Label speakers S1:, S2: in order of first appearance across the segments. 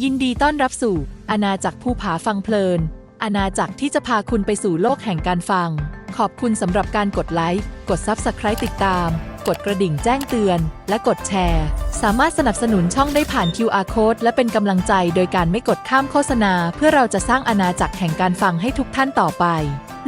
S1: ยินดีต้อนรับสู่อาณาจักรภูผาฟังเพลิน อาณาจักรที่จะพาคุณไปสู่โลกแห่งการฟัง ขอบคุณสำหรับการกดไลค์ กด Subscribe ติดตาม กดกระดิ่งแจ้งเตือน และกดแชร์ สามารถสนับสนุนช่องได้ผ่าน QR Code และเป็นกำลังใจโดยการไม่กดข้ามโฆษณา เพื่อเราจะสร้างอาณาจักรแห่งการฟังให้ทุกท่านต่อไป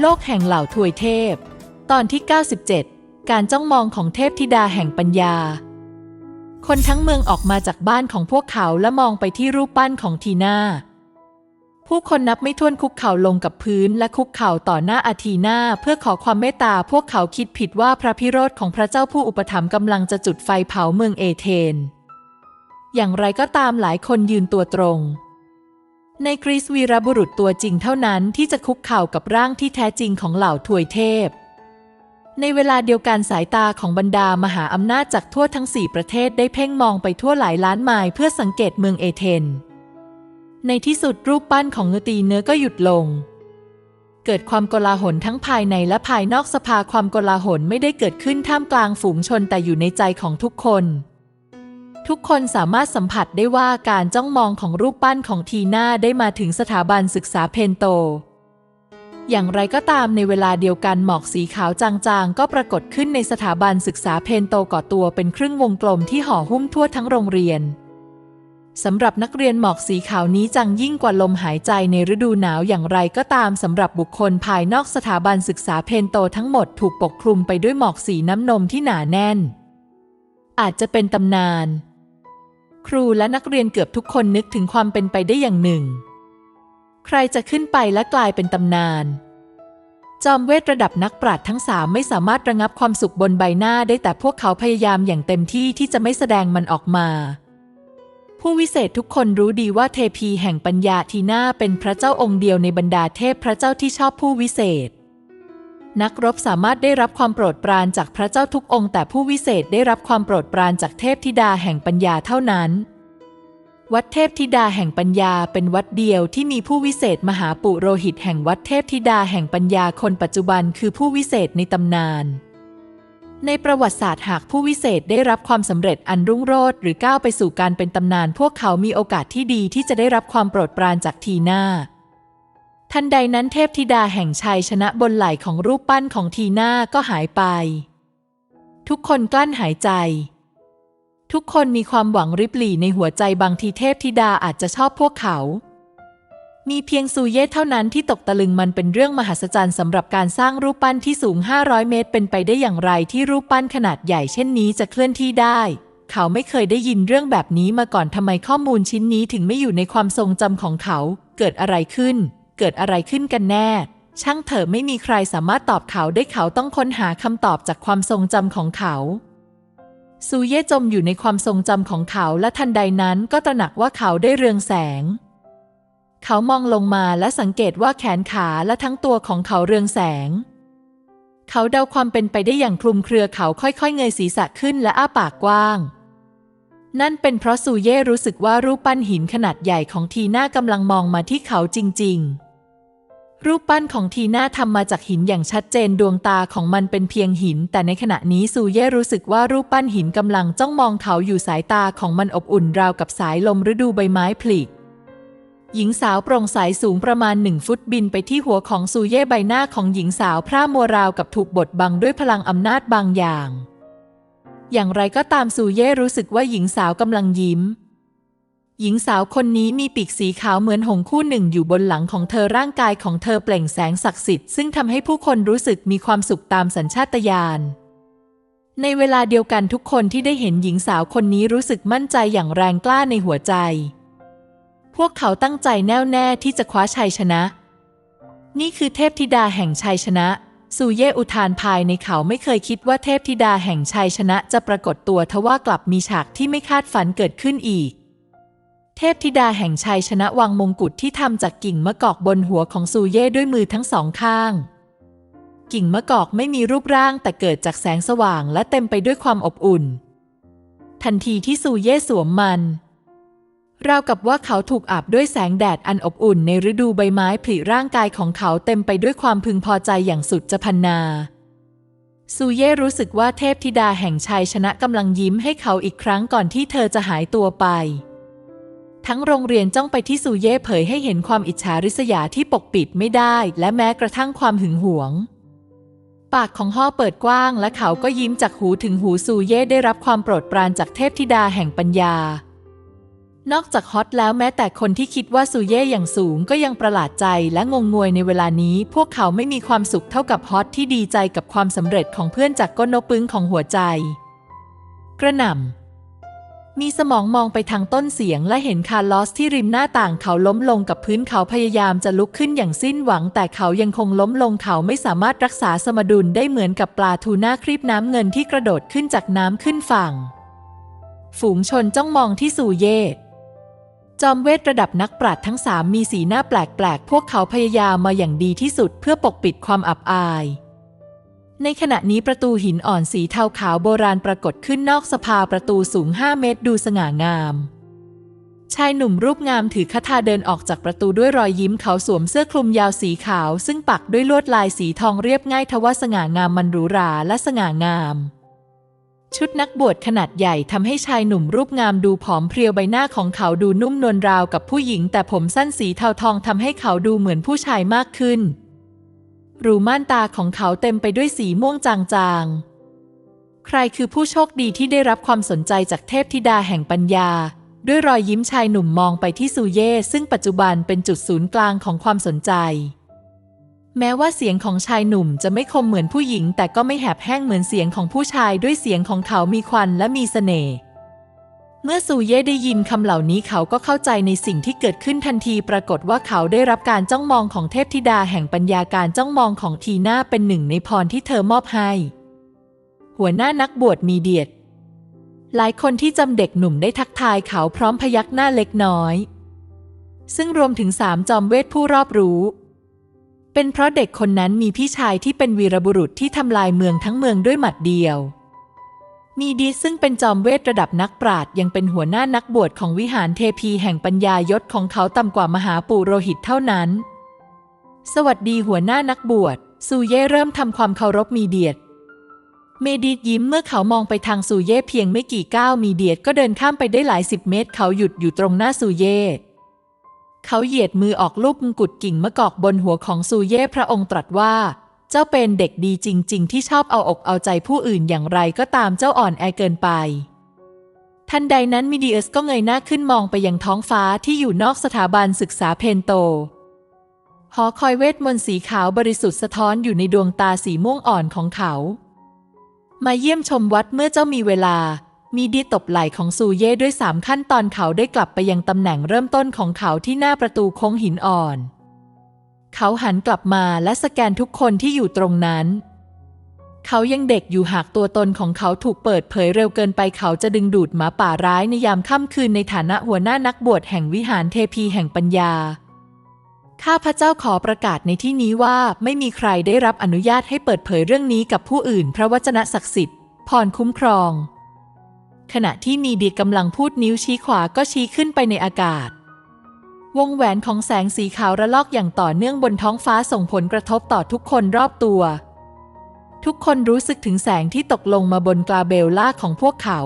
S1: โลกแห่งเหล่าทวยเทพ ตอนที่ 97 การจ้องมองของเทพธิดาแห่งปัญญา คนทั้งเมืองออกมาจากบ้านของพวกเขาและมองไปที่รูปปั้นของทีน่า ผู้คนนับไม่ถ้วนคุกเข่าลงกับพื้นและคุกเข่าต่อหน้าอาทีนาเพื่อขอความเมตตา พวกเขาคิดผิดว่าพระพิโรธของพระเจ้าผู้อุปถัมภ์กำลังจะจุดไฟเผาเมืองเอเธน อย่างไรก็ตามหลายคนยืนตัวตรง ในกรีซวีรบุรุษตัวจริงเท่านั้นที่จะคุกเข่ากับร่างที่แท้จริงของเหล่าถวยเทพ ในเวลาเดียวกันสายตาของบรรดามหาอำนาจจากทั่วทั้งสี่ประเทศได้เพ่งมองไปทั่วหลายล้านไมล์เพื่อสังเกตเมืองเอเธน ในที่สุดรูปปั้นของเงตีเนื้อก็หยุดลง เกิดความโกลาหลทั้งภายในและภายนอกสภาความโกลาหลไม่ได้เกิดขึ้นท่ามกลางฝูงชนแต่อยู่ในใจของทุกคน ทุกคนสามารถสัมผัสได้ว่าการจ้องมองของรูปปั้นของทีน่าได้มาถึงสถาบันศึกษาเพนโต อย่างไรก็ตามในเวลาเดียวกันหมอกสีขาวจางๆ ก็ปรากฏขึ้นในสถาบันศึกษาเพนโตก่อตัวเป็นครึ่งวงกลมที่ห่อหุ้มทั่วทั้งโรงเรียนสำหรับนักเรียนหมอกสีขาวนี้จังยิ่งกว่าลมหายใจในฤดูหนาวอย่างไรก็ตามสำหรับบุคคลภายนอกสถาบันศึกษาเพนโตทั้งหมดถูกปกคลุมไปด้วยหมอกสีน้ำนมที่หนาแน่น อาจจะเป็นตำนาน ครูและนักเรียนเกือบทุกคนนึกถึงความเป็นไปได้อย่างหนึ่ง ใครจะขึ้นไปและกลายเป็นตำนาน จอมเวทระดับนักปราชญ์ทั้งสามไม่สามารถระงับความสุขบนใบหน้าได้แต่พวกเขาพยายามอย่างเต็มที่ที่จะไม่แสดงมันออกมา ผู้วิเศษทุกคนรู้ดีว่าเทพีแห่งปัญญาทีน่าเป็นพระเจ้าองค์เดียวในบรรดาเทพพระเจ้าที่ชอบผู้วิเศษ นักรบสามารถได้รับความโปรดปรานจากพระเจ้าทุกองค์ แต่ผู้วิเศษได้รับความโปรดปรานจากเทพธิดาแห่งปัญญาเท่านั้น วัดเทพธิดาแห่งปัญญาเป็นวัดเดียวที่มีผู้วิเศษมหาปุโรหิตแห่งวัดเทพธิดาแห่งปัญญาคนปัจจุบันคือผู้วิเศษในตำนาน ในประวัติศาสตร์หากผู้วิเศษได้รับความสำเร็จอันรุ่งโรจน์หรือก้าวไปสู่การเป็นตำนาน พวกเขามีโอกาสที่ดีที่จะได้รับความโปรดปรานจากทีน่าทันใดนั้นเทพธิดาแห่งชัยชนะบนไหล่ของรูปปั้นของทีน่าก็หายไป ทุกคนกลั้นหายใจ ทุกคนมีความหวังริบหรี่ในหัวใจบางทีเทพธิดาอาจจะชอบพวกเขา มีเพียงซูเย่เท่านั้นที่ตกตะลึงมันเป็นเรื่องมหัศจรรย์สำหรับการสร้างรูปปั้นที่สูง 500 เมตร เป็นไปได้อย่างไรที่รูปปั้นขนาดใหญ่เช่นนี้จะเคลื่อนที่ได้ เขาไม่เคยได้ยินเรื่องแบบนี้มาก่อนทำไมข้อมูลชิ้นนี้ถึงไม่อยู่ในความทรงจำของเขา เกิดอะไรขึ้น เกิดอะไรขึ้นกันแน่ช่างเถอะไม่มีใครสามารถตอบเขาได้เขาต้องค้นหาคำตอบจากความทรงจำของเขา ซูเย่จมอยู่ในความทรงจำของเขาและทันใดนั้นก็ตระหนักว่าเขาได้เรืองแสง เขามองลงมาและสังเกตว่าแขนขาและทั้งตัวของเขาเรืองแสง เขาเดาความเป็นไปได้อย่างคลุมเครือเขาค่อยๆ เงยศีรษะขึ้นและอ้าปากกว้าง นั่นเป็นเพราะซูเย่รู้สึกว่ารูปปั้นหินขนาดใหญ่ของทีน่ากำลังมองมาที่เขาจริง ๆ รูปปั้นของทีน่าทำมาจากหินอย่างชัดเจนดวงตาของมันเป็นเพียงหิน แต่ในขณะนี้ซูเย่รู้สึกว่ารูปปั้นหินกำลังจ้องมองเขาอยู่สายตาของมันอบอุ่นราวกับสายลมฤดูใบไม้ผลิหญิงสาวโปร่งใสสูงประมาณหนึ่งฟุตบินไปที่หัวของซูเย่ใบหน้าของหญิงสาวพร่ามัวราวกับถูกบดบังด้วยพลังอำนาจบางอย่าง อย่างไรก็ตามซูเย่รู้สึกว่าหญิงสาวกำลังยิ้ม หญิงสาวคนนี้มีปีกสีขาวเหมือนหงคู่หนึ่งอยู่บนหลังของเธอร่างกายของเธอเปล่งแสงศักดิ์สิทธิ์ซึ่งทำให้ผู้คนรู้สึกมีความสุขตามสัญชาตญาณในเวลาเดียวกันทุกคนที่ได้เห็นหญิงสาวคนนี้รู้สึกมั่นใจอย่างแรงกล้าในหัวใจ พวกเขาตั้งใจแน่วแน่ที่จะคว้าชัยชนะ นี่คือเทพธิดาแห่งชัยชนะซูเย่อุทานภายในเขาไม่เคยคิดว่าเทพธิดาแห่งชัยชนะจะปรากฏตัวทว่ากลับมีฉากที่ไม่คาดฝันเกิดขึ้นอีก เทพธิดาแห่งชัยชนะวางมงกุฎที่ทำจากกิ่งมะกอกบนหัวของซูเย่ด้วยมือทั้งสองข้าง กิ่งมะกอกไม่มีรูปร่างแต่เกิดจากแสงสว่างและเต็มไปด้วยความอบอุ่น ทันทีที่ซูเย่สวมมันราวกับว่าเขาถูกอาบด้วยแสงแดดอันอบอุ่นในฤดูใบไม้ผลิร่างกายของเขาเต็มไปด้วยความพึงพอใจอย่างสุดจะพันนา ซูเย่รู้สึกว่าเทพธิดาแห่งชัยชนะกำลังยิ้มให้เขาอีกครั้งก่อนที่เธอจะหายตัวไป ทั้งโรงเรียนจ้องไปที่ซูเย่เผยให้เห็นความอิจฉาริษยาที่ปกปิดไม่ได้ และแม้กระทั่งความหึงหวง ปากของฮ่อเปิดกว้าง และเขาก็ยิ้มจากหูถึงหูซูเย่ได้รับความโปรดปรานจากเทพธิดาแห่งปัญญา นอกจากฮอตแล้วแม้แต่คนที่คิดว่าซูเย่อย่างสูงก็ยังประหลาดใจและงงงวยในเวลานี้ พวกเขาไม่มีความสุขเท่ากับฮอตที่ดีใจกับความสำเร็จของเพื่อนจากก้นนกปึ้งของหัวใจ กระหน่ำ มีสมองมองไปทางต้นเสียงและเห็นคาร์ลอสที่ริมหน้าต่างเขาล้มลงกับพื้นเขาพยายามจะลุกขึ้นอย่างสิ้นหวัง แต่เขายังคงล้มลงเขาไม่สามารถรักษาสมดุลได้เหมือนกับปลาทูน่าครีบน้ำเงินที่กระโดดขึ้นจากน้ำขึ้นฝั่ง ฝูงชนจ้องมองที่ซูเย่จอมเวทระดับนักปราชญ์ทั้งสามมีสีหน้าแปลกๆ พวกเขาพยายามมาอย่างดีที่สุดเพื่อปกปิดความอับอาย ในขณะนี้ประตูหินอ่อนสีเทาขาวโบราณปรากฏขึ้นนอกสภาประตูสูง 5 เมตรดูสง่างาม ชายหนุ่มรูปงามถือคาถาเดินออกจากประตูด้วยรอยยิ้มเขาสวมเสื้อคลุมยาวสีขาว ซึ่งปักด้วยลวดลายสีทองเรียบง่ายทว่าสง่างามมันหรูหราและสง่างาม ชุดนักบวชขนาดใหญ่ทำให้ชายหนุ่มรูปงามดูผอมเพรียวใบหน้าของเขาดูนุ่มนวลราวกับผู้หญิง แต่ผมสั้นสีเทาทองทำให้เขาดูเหมือนผู้ชายมากขึ้น รูม่านตาของเขาเต็มไปด้วยสีม่วงจางๆ ใครคือผู้โชคดีที่ได้รับความสนใจจากเทพธิดาแห่งปัญญา ด้วยรอยยิ้มชายหนุ่มมองไปที่ซูเย่ซึ่งปัจจุบันเป็นจุดศูนย์กลางของความสนใจ แม้ว่าเสียงของชายหนุ่มจะไม่คมเหมือนผู้หญิง แต่ก็ไม่แหบแห้งเหมือนเสียงของผู้ชายด้วยเสียงของเขามีควันและมีเสน่ห์ เมื่อซูเย่ได้ยินคำเหล่านี้เขาก็เข้าใจในสิ่งที่เกิดขึ้นทันทีปรากฏว่าเขาได้รับการจ้องมองของเทพธิดาแห่งปัญญาการจ้องมองของทีน่าเป็นหนึ่งในพรที่เธอมอบให้ หัวหน้านักบวชมีเดียด หลายคนที่จำเด็กหนุ่มได้ทักทายเขาพร้อมพยักหน้าเล็กน้อย ซึ่งรวมถึงสามจอมเวทผู้รอบรู้ เป็นเพราะเด็กคนนั้นมีพี่ชายที่เป็นวีรบุรุษที่ทำลายเมืองทั้งเมืองด้วยหมัดเดียว มีดีซึ่งเป็นจอมเวทระดับนักปราชญ์ยังเป็นหัวหน้านักบวชของวิหารเทพีแห่งปัญญายศของเขาต่ำกว่ามหาปุโรหิตเท่านั้น สวัสดีหัวหน้านักบวชซูเย่เริ่มทำความเคารพมีเดียด เมดีดยิ้มเมื่อเขามองไปทางซูเย่เพียงไม่กี่ก้าวมีเดียดก็เดินข้ามไปได้หลายสิบเมตร เขาหยุดอยู่ตรงหน้าซูเย่เขาเหยียดมือออกลูกมงกุฎกิ่งมะกอกบนหัวของซูเย่พระองค์ตรัสว่า เจ้าเป็นเด็กดีจริง ๆ ที่ชอบเอาอกเอาใจผู้อื่นอย่างไรก็ตามเจ้าอ่อนแอเกินไป ทันใดนั้นมิดีเอสก็เงยหน้าขึ้นมองไปยังท้องฟ้าที่อยู่นอกสถาบันศึกษาเพนโตหอคอยเวทมนต์สีขาวบริสุทธิ์สะท้อนอยู่ในดวงตาสีม่วงอ่อนของเขา มาเยี่ยมชมวัดเมื่อเจ้ามีเวลา มีดีตบไหล่ของซูเย่ด้วยสามขั้นตอนเขาได้กลับไปยังตำแหน่งเริ่มต้นของเขาที่หน้าประตูโค้งหินอ่อน เขาหันกลับมาและสแกนทุกคนที่อยู่ตรงนั้น เขายังเด็กอยู่หากตัวตนของเขาถูกเปิดเผยเร็วเกินไปเขาจะดึงดูดหมาป่าร้ายในยามค่ำคืนในฐานะหัวหน้านักบวชแห่งวิหารเทพีแห่งปัญญา ข้าพระเจ้าขอประกาศในที่นี้ว่าไม่มีใครได้รับอนุญาตให้เปิดเผยเรื่องนี้กับผู้อื่น พระวจนะศักดิ์สิทธิ์พรคุ้มครอง ขณะที่มีดีกำลังพูดนิ้วชี้ขวาก็ชี้ขึ้นไปในอากาศ วงแหวนของแสงสีขาวระลอกอย่างต่อเนื่องบนท้องฟ้าส่งผลกระทบต่อทุกคนรอบตัว ทุกคนรู้สึกถึงแสงที่ตกลงมาบนกลาเบลล่าของพวกเขา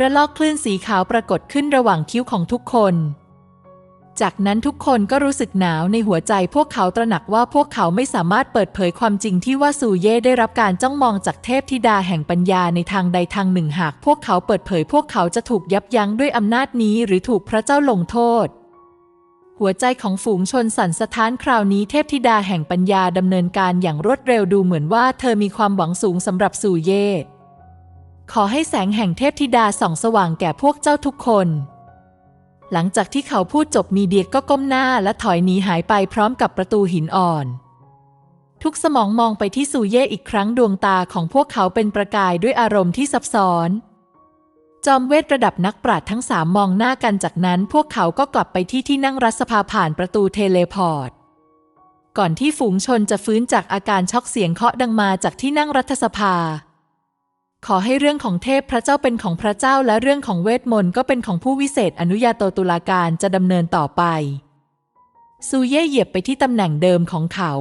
S1: ระลอกคลื่นสีขาวปรากฏขึ้นระหว่างคิ้วของทุกคน จากนั้นทุกคนก็รู้สึกหนาวในหัวใจพวกเขาตระหนักว่าพวกเขาไม่สามารถเปิดเผยความจริงที่ว่าซูเย่ได้รับการจ้องมองจากเทพธิดาแห่งปัญญาในทางใดทางหนึ่งหาก พวกเขาเปิดเผยพวกเขาจะถูกยับยั้งด้วยอำนาจนี้หรือถูกพระเจ้าลงโทษ หัวใจของฝูงชนสั่นสะท้านคราวนี้เทพธิดาแห่งปัญญาดำเนินการอย่างรวดเร็วดูเหมือนว่าเธอมีความหวังสูงสำหรับซูเย่ ขอให้แสงแห่งเทพธิดาส่องสว่างแก่พวกเจ้าทุกคน หลังจากที่เขาพูดจบมีเดียก็ก้มหน้าและถอยหนีหายไปพร้อมกับประตูหินอ่อน ทุกสมองมองไปที่ซูเย่อีกครั้งดวงตาของพวกเขาเป็นประกายด้วยอารมณ์ที่ซับซ้อน จอมเวทระดับนักปราชญ์ทั้งสามมองหน้ากันจากนั้นพวกเขาก็กลับไปที่ที่นั่งรัฐสภาผ่านประตูเทเลพอร์ต ก่อนที่ฝูงชนจะฟื้นจากอาการช็อกเสียงเคาะดังมาจากที่นั่งรัฐสภา ขอให้เรื่องของเทพพระเจ้าเป็นของพระเจ้าและเรื่องของเวทมนต์ก็เป็นของผู้วิเศษอนุญาโตตุลาการจะดำเนินต่อไป ซูเย่เหยียบไปที่ตำแหน่งเดิมของเขา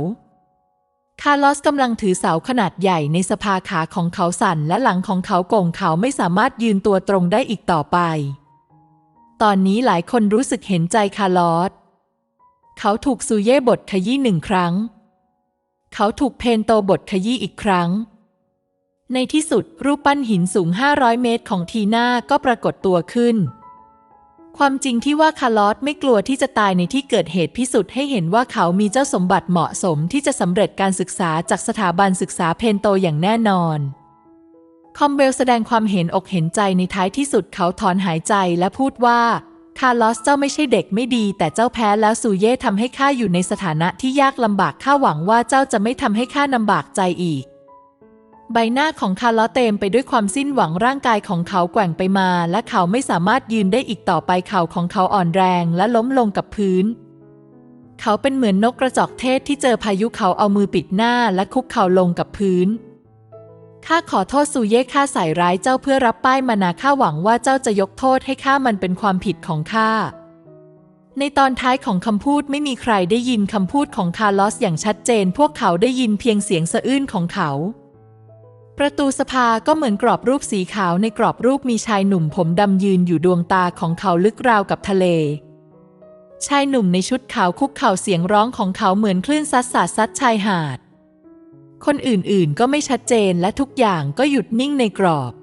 S1: คาร์ลอสกำลังถือเสาขนาดใหญ่ในสภาขาของเขาสั่นและหลังของเขาโก่งเขาไม่สามารถยืนตัวตรงได้อีกต่อไป ตอนนี้หลายคนรู้สึกเห็นใจคาร์ลอส เขาถูกซูเย่บทขยี้หนึ่งครั้ง เขาถูกเพนโตบทขยี้อีกครั้ง ในที่สุดรูปปั้นหินสูง 500 เมตรของทีน่าก็ปรากฏตัวขึ้น ความจริงที่ว่าคาร์ลอสไม่กลัวที่จะตายในที่เกิดเหตุพิสูจน์ให้เห็นว่าเขามีเจ้าสมบัติเหมาะสมที่จะสำเร็จการศึกษาจากสถาบันศึกษาเพนโตอย่างแน่นอน คอมเบลแสดงความเห็นอกเห็นใจในท้ายที่สุดเขาถอนหายใจและพูดว่า คาร์ลอสเจ้าไม่ใช่เด็กไม่ดี แต่เจ้าแพ้แล้วซูเย่ทำให้ข้าอยู่ในสถานะที่ยากลำบากข้าหวังว่าเจ้าจะไม่ทำให้ข้าลำบากใจอีก ใบหน้าของคาร์ลอเต็มไปด้วยความสิ้นหวังร่างกายของเขาแกว่งไปมา และเขาไม่สามารถยืนได้อีกต่อไปเข่าของเขาอ่อนแรงและล้มลงกับพื้น เขาเป็นเหมือนนกกระจอกเทศที่เจอพายุเขาเอามือปิดหน้าและคุกเข่าลงกับพื้นข้าขอโทษซูเย่ข้าใส่ร้ายเจ้าเพื่อรับป้ายมานาข้าหวังว่าเจ้าจะยกโทษให้ข้ามันเป็นความผิดของข้า ในตอนท้ายของคำพูดไม่มีใครได้ยินคำพูดของคาร์ลอสอย่างชัดเจน พวกเขาได้ยินเพียงเสียงสะอื้นของเขา ประตูสภาก็เหมือนกรอบรูปสีขาวในกรอบรูปมีชายหนุ่มผมดำยืนอยู่ดวงตาของเขาลึกราวกับทะเล ชายหนุ่มในชุดขาวคุกเข่าเสียงร้องของเขาเหมือนคลื่นซัดสาดซัดชายหาด คนอื่นๆก็ไม่ชัดเจนและทุกอย่างก็หยุดนิ่งในกรอบ